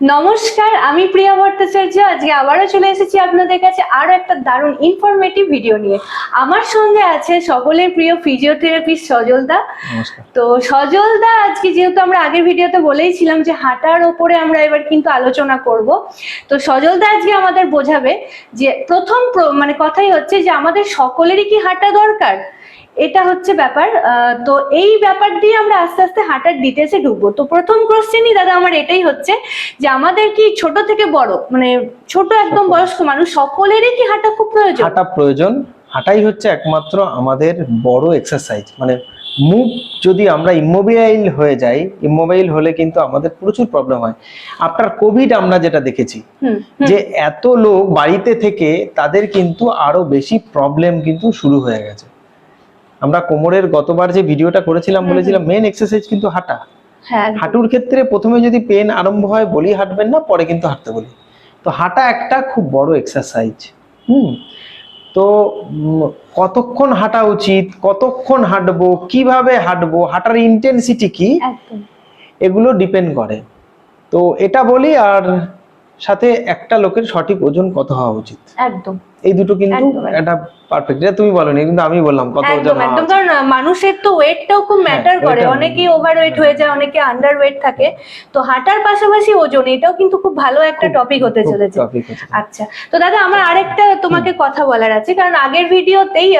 নমস্কার আমি প্রিয়া ভট্টাচার্য। আজকে আবারও চলে এসেছি আপনাদের কাছে আরও একটা দারুণ ইনফরমেটিভ ভিডিও নিয়ে। আমার সঙ্গে আছে সকলের প্রিয় ফিজিওথেরাপিস্ট সজল দা তো সজল দা আজকে যেহেতু আমরা আগের ভিডিওতে বলেইছিলাম যে হাঁটার ওপরে আমরা এবার কিন্তু আলোচনা করব। তো সজল দা আজকে আমাদের বোঝাবে যে প্রথম প্র- মানে কথাই হচ্ছে যে আমাদের সকলেরই কি হাঁটা দরকার? এটা হচ্ছে ব্যাপার তো এই ব্যাপার দিয়ে আমরা আস্তে আস্তে হাঁটার ডিটেলসে ঢুকবো। তো প্রথম কোশ্চেনই দাদা আমার এটাই হচ্ছে যে আমাদের কি ছোট থেকে বড় মানে ছোট একদম বয়স্ক মানুষ সকলেরই কি হাঁটা খুব প্রয়োজন? হাঁটা প্রয়োজন। হাঁটাই হচ্ছে একমাত্র আমাদের বড় এক্সারসাইজ মানে মুভ যদি আমরা ইমোবাইল হয়ে যাই ইমোবাইল হলে কিন্তু আমাদের প্রচুর প্রবলেম হয়। আফটার কোভিড আমরা যেটা দেখেছি যে এত লোক বাড়িতে থেকে তাদের কিন্তু আরও বেশি প্রবলেম কিন্তু শুরু হয়ে গেছে। আমরা কোমরের গতবার যে ভিডিওটা করেছিলাম বলেছিলাম মেন এক্সারসাইজ কিন্তু হাঁটা। হ্যাঁ হাঁটুর ক্ষেত্রে প্রথমে যদি পেন আরম্ভ হয় বলি হাঁটবেন না পরে কিন্তু হাঁটতে বলি। তো হাঁটা একটা খুব বড় এক্সারসাইজ হুম? তো কতক্ষণ হাঁটা উচিত? কতক্ষণ হাঁটবো? কীভাবে হাঁটবো? হাঁটার ইন্টেন্সিটি কি? এগুলো ডিপেন্ড করে। তো এটা বলি আর সাথে একটা লোকের সঠিক ওজন কত হওয়া উচিত? একদম। এই দুটো কিন্তু। একটা পারফেক্ট এটা তুমি বলনি কিন্তু আমি বললাম কত ওজন একদম। কারণ মানুষের তো ওয়েটটাও খুব ম্যাটার করে। অনেকেই ওভার ওয়েট হয়ে যায় অনেকে আন্ডার ওয়েট থাকে। তো হাঁটার পাশাপাশি ওজন এটাও কিন্তু খুব ভালো একটা টপিক হতে চলেছে। আচ্ছা তো দাদা আমার আরেকটা তোমাকে কথা বলার আছে। কারণ আগের ভিডিওতেই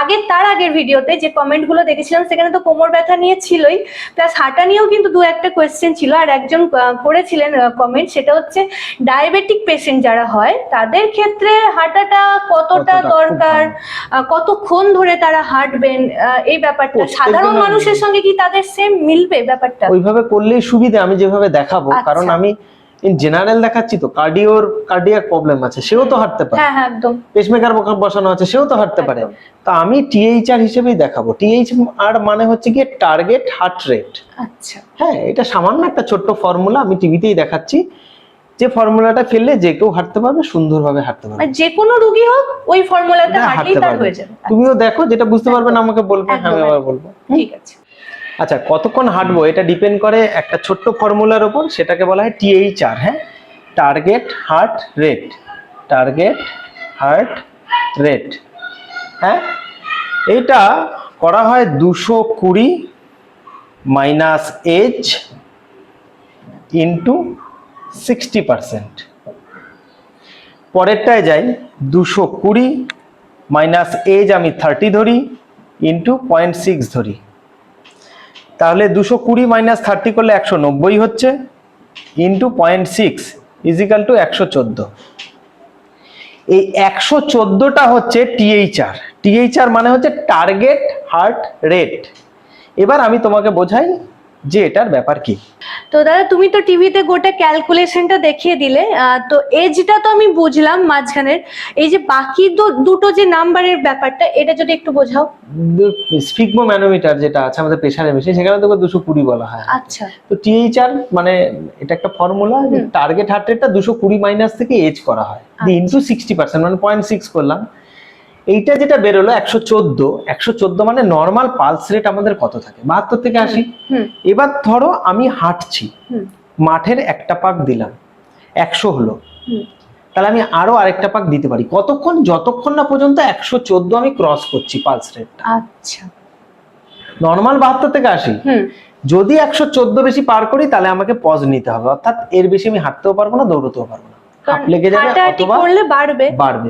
আগের তার আগের ভিডিওতে যে কমেন্টগুলো দেখেছিলাম সেখানে তো কোমর ব্যথা নিয়ে ছিলই। প্লাস হাঁটা নিয়েও কিন্তু দু একটা কোয়েশ্চেন ছিল। আর একজন করেছিলেন কমেন্ট সেটা হচ্ছে ডায়াবেটিক পেশেন্ট যারা হয় তাদের ক্ষেত্রে হাঁটাটা কতটা দরকার কতক্ষণ ধরে তারা হাঁটবেন এই ব্যাপারটা। সাধারণ মানুষের সঙ্গে কি তাদের সেম মিলবে ব্যাপারটা? ওইভাবে করলেই সুবিধা আমি যেভাবে দেখাবো। আচ্ছা। কারণ আমি ইন জেনারেল দেখাচ্ছি তো কার্ডিওর কার্ডিয়াক প্রবলেম আছে সেও তো হাঁটতে পারে। হ্যাঁ হ্যাঁ একদম। পেসমেকার বসানো আছে সেও তো হাঁটতে পারে। তা আমি টিএইচআর হিসেবেই দেখাবো। টিএইচ আর মানে হচ্ছে গিয়ে টার্গেট হার্ট রেট আচ্ছা। হ্যাঁ এটা সামান্য একটা ছোট্ট ফর্মুলা আমি টিভিতেই দেখাচ্ছি। যে ফর্মুলাটা ফেললে যে কেউ হাঁটতে পারবে সুন্দরভাবে হাঁটতে পারবে। মানে যে কোনো রুগী হোক ওই ফর্মুলাতে হাঁটলেই হাঁটতে তার পারবে। হয়ে যাবে। তুমিও দেখো যেটা বুঝতে পারবে না আমাকে বলবে আমি আবার বলব। ঠিক আছে। আচ্ছা কতক্ষণ হাঁটবো? এটা ডিপেন্ড করে একটা ছোট্ট ফর্মুলার উপর সেটাকে বলা হয় টিএইচআর হ্যাঁ? Target heart rate target heart rate হ্যাঁ? এইটা করা হয় দুশো কুড়ি minus age into sixty percent পরেরটায় যাই, দুশো কুড়ি মাইনাস এজ আমি থার্টি ধরি ইন্টু পয়েন্ট সিক্স ধরি। তাহলে দুশো কুড়ি মাইনাস থার্টি করলে একশো নব্বই হচ্ছে into point six is equal to একশো চোদ্দ। এই একশো চোদ্দোটা হচ্ছে টিএইচআর টিএইচআর মানে হচ্ছে টার্গেট হার্ট রেট এবার আমি তোমাকে বোঝাই যে এটার ব্যাপার কি? তো দাদা তুমি তো টিভিতে গোটা ক্যালকুলেশনটা দেখিয়ে দিলে তো এজটা তো আমি বুঝলাম মাঝখানের। এই যে বাকি দুটো যে নাম্বারের ব্যাপারটা এটা যদি একটু বোঝাও। স্পিগমো ম্যানোমিটার যেটা আছে আমাদের প্রেশারে মেশিন সেখানে তোকে দুশো কুড়ি বলা হয়। আচ্ছা। তো টিএইচআর মানে এটা একটা ফর্মুলা। টার্গেট হার্ট রেটটা দুশো কুড়ি মাইনাস থেকে এজ করা হয়। ইন্টু সিক্সটি পার্সেন্ট মানে পয়েন্ট সিক্স করলাম। এইটা যেটা বেরোলো একশো চোদ্দ একশো চোদ্দ মানে নর্মাল পালস রেট আমাদের কত থাকে? বাহাত্তর থেকে আশি? হুম। এবার ধরো আমি হাঁটছি মাঠের একটা পাক দিলাম একশো হলো। তাহলে আমি আরও আরেকটা পাক দিতে পারি। কতক্ষণ যতক্ষণ না পর্যন্ত একশো চোদ্দ আমি ক্রস করছি পালস রেট আচ্ছা। নর্মাল বাহাত্তর থেকে আশি? হুম। যদি একশো চোদ্দ বেশি পার করি তাহলে আমাকে পজ নিতে হবে। অর্থাৎ এর বেশি আমি হাঁটতেও পারব না দৌড়তেও পারব না। লেগে যাবে অথবা বাড়বে। বাড়বে।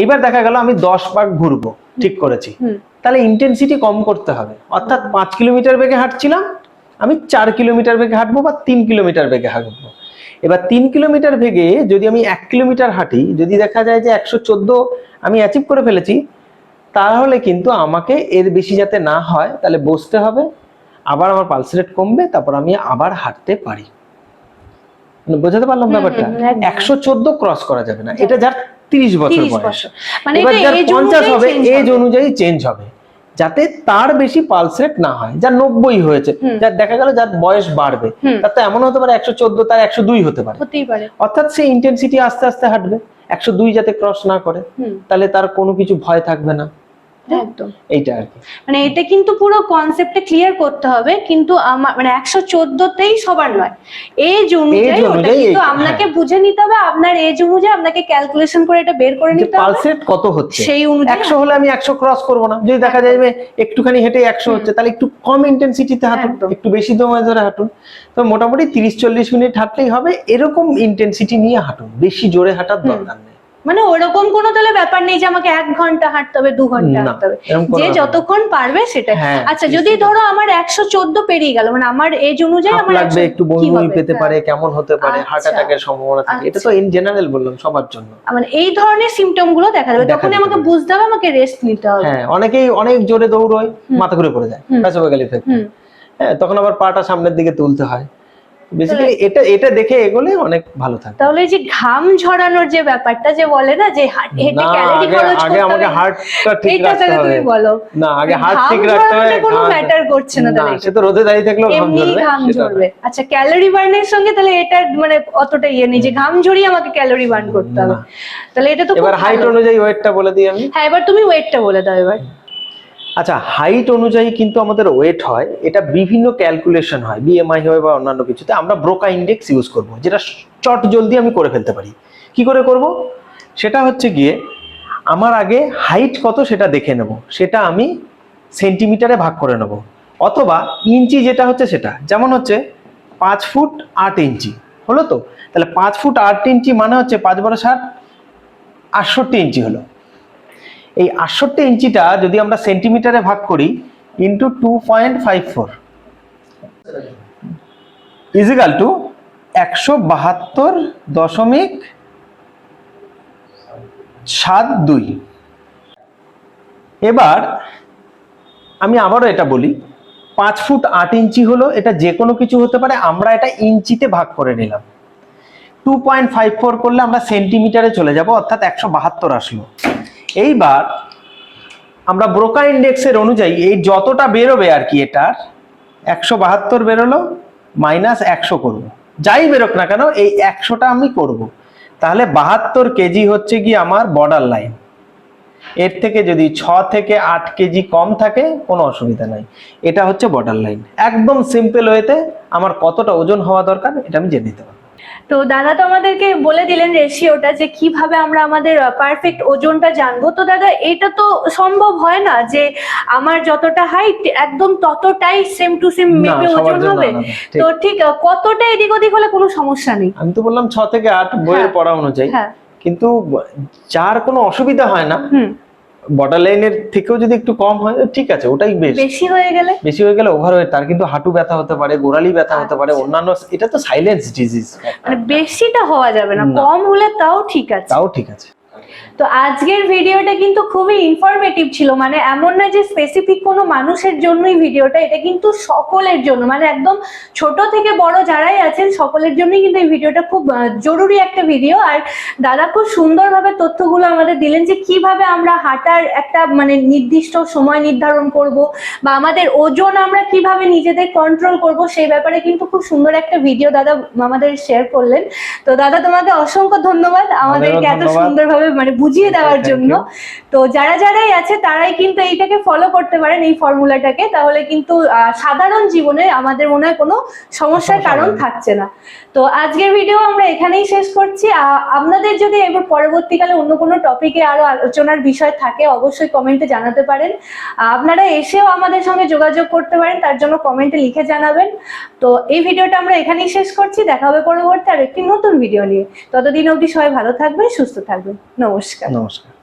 এইবার দেখা গেল আমি দশ পাক ঘুরবো ঠিক করেছি। তাহলে ইন্টেন্সিটি কম করতে হবে। অর্থাৎ পাঁচ কিলোমিটার বেগে হাঁটছিলাম আমি চার কিলোমিটার বেগে হাঁটবো বা তিন কিলোমিটার বেগে হাঁটবো। এবার তিন কিলোমিটার বেগে যদি আমি এক কিলোমিটার হাঁটি যদি দেখা যায় যে একশো চোদ্দ আমি অ্যাচিভ করে ফেলেছি তাহলে কিন্তু আমাকে এর বেশি যাতে না হয় তাহলে বসতে হবে আবার আমার পালস রেট কমবে তারপর আমি আবার হাঁটতে পারি। বোঝাতে পারলাম ব্যাপারটা? একশো চোদ্দ ক্রস করা যাবে না। এটা যার তিরিশ বছর বয়স। মানে পঞ্চাশ হবে এজ অনুযায়ী চেঞ্জ হবে। যাতে তার বেশি পালস রেট না হয় যার নব্বই হয়েছে। যার দেখা গেল যার বয়স বাড়বে। তার তো এমন হতে পারে একশো চোদ্দ তার একশো দুই হতে পারে। অর্থাৎ সে ইন্টেন্সিটি আস্তে আস্তে হাঁটবে। একশো দুই যাতে ক্রস না করে তাহলে তার কোনো কিছু ভয় থাকবে না। একদম। এইটা আর কি। মানে এটা কিন্তু পুরো কনসেপ্টে ক্লিয়ার করতে হবে কিন্তু আমার মানে একশো চোদ্দতেই সবার নয়। এজ অনুযায়ী ওটা কিন্তু আপনাকে হ্যাঁ। বুঝে নিতে হবে আপনার এজ অনুযায়ী আপনাকে ক্যালকুলেশন করে এটা বের করে নিতে হবে। পালস রেট কত হচ্ছে? সেই অনুযায়ী একশো হলে আমি একশো ক্রস করব না। যদি দেখা যায় যে একটুখানি হেঁটে একশো হচ্ছে তাহলে একটু কম ইন্টেন্সিটিতে হাঁটুন একটু বেশি সময় ধরে হাঁটুন। তো মোটামুটি তিরিশ চল্লিশ মিনিট হাঁটলেই হবে এরকম ইন্টেন্সিটি নিয়ে হাঁটুন বেশি জোরে হাঁটার দরকার নেই। মানে ওরকম কোনো তাহলে ব্যাপার নেই যে আমাকে এক ঘণ্টা হাঁটতে হবে দু ঘণ্টা হাঁটতে হবে। যে যতক্ষণ পারবে সেটা হ্যাঁ, আচ্ছা যদি ধরো আমার একশো চোদ্দ পেরিয়ে গেল মানে আমার এজ অনুযায়ী আমার লাগবে একটু বমি পেতে হ্যাঁ। পারে কেমন হতে পারে হার্ট আচ্ছা। অ্যাটাকের সম্ভাবনা থাকে এটা তো ইন জেনারেল বললাম সবার জন্য। মানে এই ধরনের সিমটমগুলো দেখা যাবে। দিতে আমাকে বুঝতে হবে আমাকে রেস্ট নিতে হবে। হ্যাঁ অনেকেই অনেক জোরে দৌড়য় হুম। মাথা ঘুরে পড়ে যায়। প্যাসোভেগাল ইফেক্ট হ্যাঁ তখন আবার পাটা সামনের দিকে তুলতে হয়। বেসিক্যালি এটা এটা দেখে এগোলে অনেক ভালো থাকে। তাহলে যে ঘাম ঝরানোর যে ব্যাপারটা যে বলে না যে হেঁটে ক্যালোরি খরচ আগে আমাকে হার্টটা ঠিক রাখতে হবে তুমি বলো। না আগে হার্ট ঠিক রাখতে হবে। কোনো ম্যাটার করছে না তাহলে সে তো রোদে দাঁড়িয়ে থাকলেও ঘাম ঝরবে ঘাম ঝরবে। আচ্ছা ক্যালোরি বার্নের সঙ্গে তাহলে এটা মানে অতটা ইয়ে নেই যে ঘাম ঝরিয়ে আমাকে ক্যালোরি বার্ন করতে হবে। তাহলে এটা তো এবার হাইট অনুযায়ী ওয়েটটা বলে দিই আমি। হ্যাঁ এবার তুমি ওয়েটটা বলে দাও এবার। আচ্ছা হাইট অনুযায়ী কিন্তু আমাদের ওয়েট হয়, এটা বিভিন্ন ক্যালকুলেশন হয় বিএমআই হয় বা অন্যান্য কিছুতে, আমরা ব্রোকা ইন্ডেক্স ইউজ করব, যেটা চট জলদি আমি করে ফেলতে পারি। কি করে করব? সেটা হচ্ছে গিয়ে, আমার আগে হাইট কত সেটা দেখে নেব, সেটা আমি সেন্টিমিটারে ভাগ করে নেব, অথবা ইঞ্চি যেটা হচ্ছে সেটা, যেমন হচ্ছে পাঁচ ফুট আট ইঞ্চি, হলো তো? তাহলে পাঁচ ফুট আট ইঞ্চি মানে হচ্ছে পাঁচ বারো ষাট, আটষট্টি ইঞ্চি হলো। এই আটষট্টি ইঞ্চিটা যদি আমরা সেন্টিমিটারে ভাগ করি into two point five four is equal to একশো বাহাত্তর দশমিক সাত দুই এবার আমি আবারও এটা বলি, পাঁচ ফুট আট ইঞ্চি হলো এটা যে কোনো কিছু হতে পারে, আমরা এটা ইঞ্চিতে ভাগ করে নিলাম। টু পয়েন্ট ফাইভ ফোর করলে আমরা সেন্টিমিটারে চলে যাব, অর্থাৎ একশো বাহাত্তর আসলো। এইবার আমরা ব্রোকা ইন্ডেক্সের অনুযায়ী এই যতটা বেরোবে আর কি এটার, একশো বাহাত্তর বেরোলো মাইনাস একশো করব। যাই বেরোক না কেন, এই একশোটা আমি করব। তাহলে বাহাত্তর কেজি হচ্ছে কি আমার বর্ডার লাইন এর থেকে যদি ছ থেকে আট কেজি কম থাকে, কোনো অসুবিধা নাই। এটা হচ্ছে বর্ডার লাইন একদম সিম্পল ওয়েতে আমার কতটা ওজন হওয়া দরকার, এটা আমি জেনে নিতে পারব। তো দাদা তো আমাদেরকে বলে দিলেন রেশিওটা যে কীভাবে আমরা আমাদের পারফেক্ট ওজনটা জানব। তো দাদা এটা তো সম্ভব হয় না যে আমার যতটা হাইট একদম ততটাই সেম টু সেম মেপে ওজন হবে। তো ঠিক। কতটা এদিক ওদিক হলে কোনো সমস্যা নেই। আমি তো বললাম ছ থেকে আট বইয়ের হ্যাঁ। পড়া অনুযায়ী। হ্যাঁ। কিন্তু যার কোনো অসুবিধা হয় না হুম। বর্ডার লাইনের থেকেও যদি একটু কম হয় ঠিক আছে ওটাই বেশ। বেশি হয়ে গেলে? বেশি হয়ে গেলে ওভার হয়ে তার কিন্তু হাঁটু ব্যথা হতে পারে গোড়ালি ব্যথা হতে পারে আচ্ছা। অন্যান্য এটা তো সাইলেন্স ডিজিজ মানে বেশিটা হওয়া যাবে না না। কম হলে তাও ঠিক আছে। তাও ঠিক আছে। তো আজকের ভিডিওটা কিন্তু খুবই ইনফরমেটিভ ছিল মানে এমন না যে স্পেসিফিক কোনো মানুষের জন্যই ভিডিওটা এটা কিন্তু সকলের জন্য মানে একদম ছোট থেকে বড় যারাই আছেন সকলের জন্যই কিন্তু এই ভিডিওটা খুব জরুরি একটা ভিডিও আর দাদা খুব সুন্দরভাবে তথ্যগুলো আমাদের দিলেন যে কীভাবে আমরা হাঁটার একটা মানে নির্দিষ্ট সময় নির্ধারণ করব বা আমাদের ওজন আমরা কীভাবে নিজেদের কন্ট্রোল করব সেই ব্যাপারে কিন্তু খুব সুন্দর একটা ভিডিও দাদা আমাদের শেয়ার করলেন। তো দাদা তোমাকে অসংখ্য ধন্যবাদ। আমাদেরকে এত। সুন্দরভাবে মানে বুঝিয়ে দেওয়ার জন্য। তো যারা যারাই আছে তারাই কিন্তু এইটাকে ফলো করতে পারেন এই ফর্মুলাটাকে তাহলে কিন্তু সাধারণ জীবনে আমাদের মনে হয় কোনো সমস্যার কারণ থাকছে না। তো আজকের ভিডিও আমরা এখানেই শেষ করছি। আপনাদের যদি এবার পরবর্তীকালে অন্য কোনো টপিকে আরও আলোচনার বিষয় থাকে অবশ্যই কমেন্টে জানাতে পারেন। আপনারা এসেও আমাদের সঙ্গে যোগাযোগ করতে পারেন তার জন্য কমেন্টে লিখে জানাবেন। তো এই ভিডিওটা আমরা এখানেই শেষ করছি। দেখা হবে পরবর্তী আর একটি নতুন ভিডিও নিয়ে। ততদিন অবধি সবাই ভালো থাকবেন সুস্থ থাকবেন। নমস্কার। নমস্কার।